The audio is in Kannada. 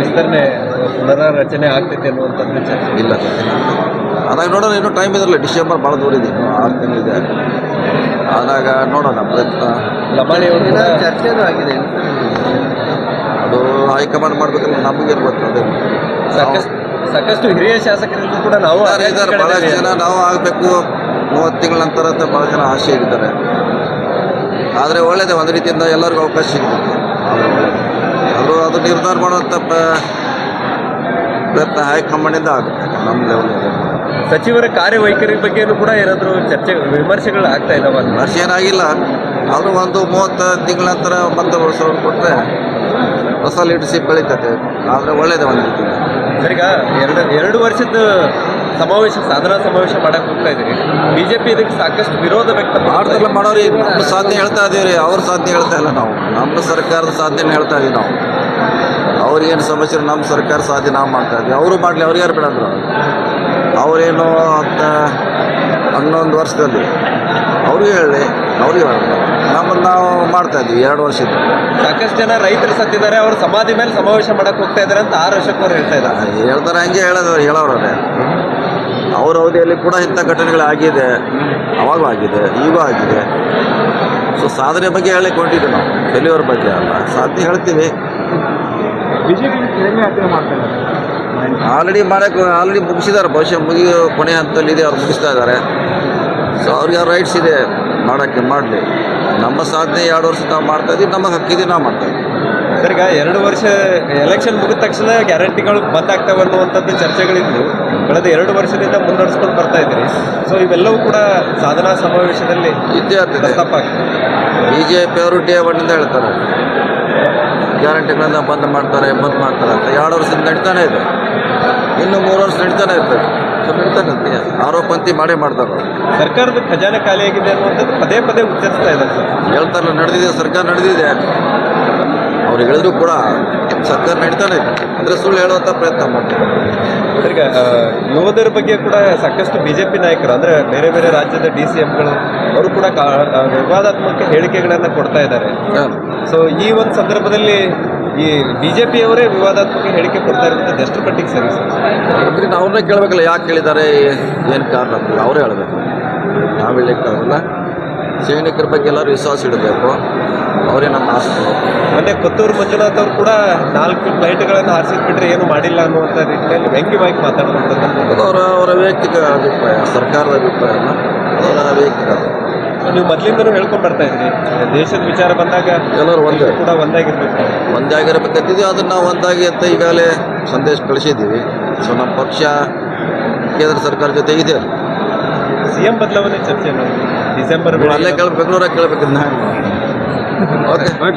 ವಿಸ್ತರಣೆ ಪುನರಾರಚನೆ ಆಗ್ತೈತೆ ಅನ್ನುವಂಥದ್ದು ಚರ್ಚೆ ಇಲ್ಲ. ಅದಾಗ ನೋಡೋಣ ಇನ್ನೂ ಟೈಮ್ ಇದಲ್ಲ ಡಿಸೆಂಬರ್ ಭಾಳ ದೂರ ಇದೆ ಆರು ತಿಂಗಳಿದೆ ಆದಾಗ ನೋಡೋಣ ಪ್ರಯತ್ನ ಚರ್ಚೆನೂ ಆಗಿದೆ. ಅದು ಹೈಕಮಾಂಡ್ ಮಾಡ್ಬೇಕಂದ್ರೆ ನಮಗೆ ಗೊತ್ತು ಅದೇ. ಸಾಕಷ್ಟು ಸಾಕಷ್ಟು ಹಿರಿಯ ಶಾಸಕರಿಗೂ ಕೂಡ ನಾವು ಇದ್ದಾರೆ, ಬಹಳಷ್ಟು ಜನ ನಾವು ಆಗಬೇಕು ಮೂವತ್ತು ತಿಂಗಳ ನಂತರ ಅಂತ ಭಾಳ ಜನ ಆಸೆ ಇರ್ತಾರೆ ಆದರೆ ಒಳ್ಳೇದೇ ಒಂದು ರೀತಿಯಿಂದ ಎಲ್ಲರಿಗೂ ಅವಕಾಶ ಸಿಗ್ತದೆ. ಅದು ಅದು ನಿರ್ಧಾರ ಮಾಡುವಂಥ ಪ್ರ- ಪ್ರಯತ್ನ ಹೈಕಮಾಂಡಿಂದ ಆಗುತ್ತೆ. ನಮ್ಮ ಲೆವೆಲ್ ಸಚಿವರ ಕಾರ್ಯವೈಖರಿ ಬಗ್ಗೆನೂ ಕೂಡ ಏನಾದರೂ ಚರ್ಚೆ ವಿಮರ್ಶೆಗಳು ಆಗ್ತಾ ಇಲ್ಲ ವಿಮರ್ಶೆ ಏನಾಗಿಲ್ಲ. ಅವರು ಒಂದು ಮೂವತ್ತು ತಿಂಗಳ ನಂತರ ಮತ್ತೆ ವರ್ಷ ಕೊಟ್ಟರೆ ಹೊಸ ಲೀಡರ್ಶಿಪ್ ಬೆಳೀತದೆ. ಆದರೆ ಒಳ್ಳೇದೇ ಒಂದು ಸರಿಗ? ಎರಡು ಎರಡು ವರ್ಷದ ಸಮಾವೇಶ ಸಾಧನಾ ಸಮಾವೇಶ ಮಾಡಕ್ ಹೋಗ್ತಾ ಇದೀರಿ. ಬಿಜೆಪಿ ಇದಕ್ಕೆ ಸಾಕಷ್ಟು ವಿರೋಧ ವ್ಯಕ್ತ ಮಾಡ್ತಾರೆ ಮಾಡೋರಿ ನಮ್ಮ ಸಾಧನೆ ಹೇಳ್ತಾ ಇದೀವಿ ರೀ ಅವ್ರ ಸಾಧನೆ ಹೇಳ್ತಾ ಇಲ್ಲ ನಾವು. ನಮ್ಮ ಸರ್ಕಾರದ ಸಾಧನೆ ಹೇಳ್ತಾ ಇದೀವಿ ನಾವು. ಅವ್ರಿಗೇನು ಸಮಸ್ಯೆ ನಮ್ಮ ಸರ್ಕಾರ ಸಾಧ್ಯ ನಾವು ಮಾಡ್ತಾ ಇದ್ವಿ. ಅವರು ಮಾಡಲಿ ಅವ್ರಿಗೆ ಯಾರು ಬೇಡಂದ್ರು ಅವರೇನು ಅಂತ ಹನ್ನೊಂದು ವರ್ಷದಲ್ಲಿ ಅವ್ರಿಗೆ ಹೇಳಿ ಅವ್ರಿಗೆ ಹೇಳಿ. ನಮ್ಮನ್ನು ನಾವು ಮಾಡ್ತಾ ಇದ್ವಿ ಎರಡು ವರ್ಷದ ಸಾಕಷ್ಟು ಜನ ರೈತರು ಸತ್ತಿದ್ದಾರೆ ಅವ್ರ ಸಮಾಧಿ ಮೇಲೆ ಸಮಾವೇಶ ಮಾಡಕ್ಕೆ ಹೋಗ್ತಾ ಇದ್ದಾರೆ ಅಂತ ಆರು ವರ್ಷಕ್ಕೆ ಅವ್ರು ಹೇಳ್ತಾ ಇದ್ದಾರೆ. ಹೇಳ್ತಾರೆ ಹಂಗೆ ಹೇಳೋದು ಹೇಳೋರೇ ಅವ್ರ ಅವಧಿಯಲ್ಲಿ ಕೂಡ ಇಂಥ ಘಟನೆಗಳಾಗಿದೆ ಅವಾಗೂ ಆಗಿದೆ ಈಗೂ ಆಗಿದೆ. ಸೊ ಸಾಧನೆ ಬಗ್ಗೆ ಹೇಳಿಕೊಂಡಿದ್ದು ನಾವು ಫೇಲ್ಯೂರ್ ಬಗ್ಗೆ ಅಲ್ಲ. ಸಾಧನೆ ಹೇಳ್ತೀವಿ. ಆಲ್ರೆಡಿ ಮಾಡೋಕ್ಕೆ ಆಲ್ರೆಡಿ ಮುಗಿಸಿದ್ದಾರೆ ಬಹುಶಃ ಮುಗಿಯೋ ಕೊನೆ ಹಂತದಲ್ಲಿದೆ ಅವ್ರು ಮುಗಿಸ್ತಾ ಇದ್ದಾರೆ. ಸೊ ಅವ್ರಿಗೆ ಅವ್ರ ರೈಟ್ಸ್ ಇದೆ ಮಾಡೋಕ್ಕೆ ಮಾಡಲಿ. ನಮ್ಮ ಸಾಧನೆ ಎರಡು ವರ್ಷ ನಾವು ಮಾಡ್ತಾ ಇದ್ದೀವಿ ನಮಗೆ ಹಕ್ಕಿದೆ ನಾವು ಮಾಡ್ತಾ ಇದ್ದೀವಿ. ಸರಿಗ ಎರಡು ವರ್ಷ ಎಲೆಕ್ಷನ್ ಮುಗಿದ ತಕ್ಷಣ ಗ್ಯಾರಂಟಿಗಳು ಬಂದಾಗ್ತಾವೆ ಅನ್ನುವಂಥದ್ದು ಚರ್ಚೆಗಳಿದ್ದು ಕಳೆದ ಎರಡು ವರ್ಷದಿಂದ ಮುನ್ನಡೆಸ್ಕೊಂಡು ಬರ್ತಾ ಇದ್ದೀರಿ. ಸೊ ಇವೆಲ್ಲವೂ ಕೂಡ ಸಾಧನಾ ಸಮಾವೇಶದಲ್ಲಿ ಇದ್ದೇ ಆಗ್ತದೆ. ಬಿ ಜೆ ಪಿ ಅವರು ಡೇ ಅಂತ ಹೇಳ್ತಾರೆ. ಗ್ಯಾರಂಟಿಗಳನ್ನ ಬಂದ್ ಮಾಡ್ತಾರೆ ಬಂದ್ ಮಾಡ್ತಾರೆ ಅಂತ. ಎರಡು ವರ್ಷದಿಂದ ನಡೀತಾನೆ ಇದೆ. ಇನ್ನು ಮೂರು ವರ್ಷ ನಡೀತಾನೆ ಇರ್ತದೆ ನಡೀತಾನೆ ಆರೋಪಂತಿ ಮಾಡೇ ಮಾಡ್ತಾರೆ ಸರ್ಕಾರದ ಖಜಾನೆ ಖಾಲಿಯಾಗಿದೆ ಅನ್ನುವಂಥದ್ದು ಪದೇ ಪದೇ ಉಚ್ಚರಿಸ್ತಾ ಇದ್ದಾರೆ ಸರ್. ಹೇಳ್ತಾರಲ್ಲ ನಡೆದಿದೆ ಸರ್ಕಾರ ನಡೆದಿದೆ. ಅವ್ರು ಹೇಳಿದ್ರು ಕೂಡ ಸರ್ಕಾರ ನಡೀತಾನೆ. ಅಂದ್ರೆ ಸುಳ್ಳು ಹೇಳುವಂಥ ಪ್ರಯತ್ನ ಮಾಡ್ತಾರೆ. ಈಗ ಯೋಧರ ಬಗ್ಗೆ ಕೂಡ ಸಾಕಷ್ಟು ಬಿಜೆಪಿ ನಾಯಕರು ಅಂದ್ರೆ ಬೇರೆ ಬೇರೆ ರಾಜ್ಯದ ಡಿ ಸಿ ಎಂಗಳು ಅವರು ಕೂಡ ವಿವಾದಾತ್ಮಕ ಹೇಳಿಕೆಗಳನ್ನ ಕೊಡ್ತಾ ಇದ್ದಾರೆ. ಸೊ ಈ ಒಂದು ಸಂದರ್ಭದಲ್ಲಿ ಈ ಬಿಜೆಪಿಯವರೇ ವಿವಾದಾತ್ಮಕ ಹೇಳಿಕೆ ಕೊಡ್ತಾ ಇರೋದು ಎಷ್ಟು ಮಟ್ಟಿಗೆ ಸರಿ ಸರ್? ಅಂದ್ರೆ ಅವ್ರನ್ನೇ ಕೇಳಬೇಕಲ್ಲ ಯಾಕೆ ಕೇಳಿದ್ದಾರೆ ಏನು ಕಾರಣ ಅವರೇ ಹೇಳಬೇಕು. ನಾವು ಹೇಳಲಿಕ್ಕಾಗಲ್ಲ ಸೈನಿಕರ ಬಗ್ಗೆ ಎಲ್ಲರೂ ವಿಶ್ವಾಸ ಇಡಬೇಕು. ಅವರೇ ನಮ್ಮ ಆಸ್ತಿ. ಮೊನ್ನೆ ಕೊತ್ತೂರು ಮಂಜುನಾಥ್ ಅವರು ಕೂಡ ನಾಲ್ಕು ಫ್ಲೈಟ್ಗಳನ್ನು ಹಾರಿಸಿದ್ ಬಿಟ್ರೆ ಏನು ಮಾಡಿಲ್ಲ ಅನ್ನುವಂಥ ರೀತಿಯಲ್ಲಿ ವ್ಯಂಗ್ಯವಾಗಿ ಮಾತಾಡುವಂಥದ್ದು ಅವರ ಅವರ ವೈಯಕ್ತಿಕ ಅಭಿಪ್ರಾಯ ಸರ್ಕಾರದ ಅಭಿಪ್ರಾಯ ಅಲ್ಲ ಅವರ ವೈಯಕ್ತಿಕ. ನೀವು ಮೊದಲಿಂದನೂ ಹೇಳ್ಕೊಂಡು ಬರ್ತಾ ಇದ್ರಿ ದೇಶದ ವಿಚಾರ ಬಂದಾಗ ಎಲ್ಲರೂ ಒಂದೇ. ಕೂಡ ಒಂದಾಗಿರ್ಬೇಕು. ಒಂದೇ ಆಗಿರಬೇಕಂತಿದ್ವಿ ಅದನ್ನು ನಾವು ಒಂದಾಗಿ ಅಂತ ಈಗಾಗಲೇ ಸಂದೇಶ ಕಳಿಸಿದ್ದೀವಿ. ಸೊ ನಮ್ಮ ಪಕ್ಷ ಕೇಂದ್ರ ಸರ್ಕಾರ ಜೊತೆ ಇದೆ. ಸಿ ಎಂ ಬದಲಾವಣೆ ಚರ್ಚೆ ಡಿಸೆಂಬರ್ ಅಲ್ಲೇ ಕೇಳ್ಬೇಕು ಬೆಂಗಳೂರಾಗ ಕೇಳಬೇಕಂತ Okay.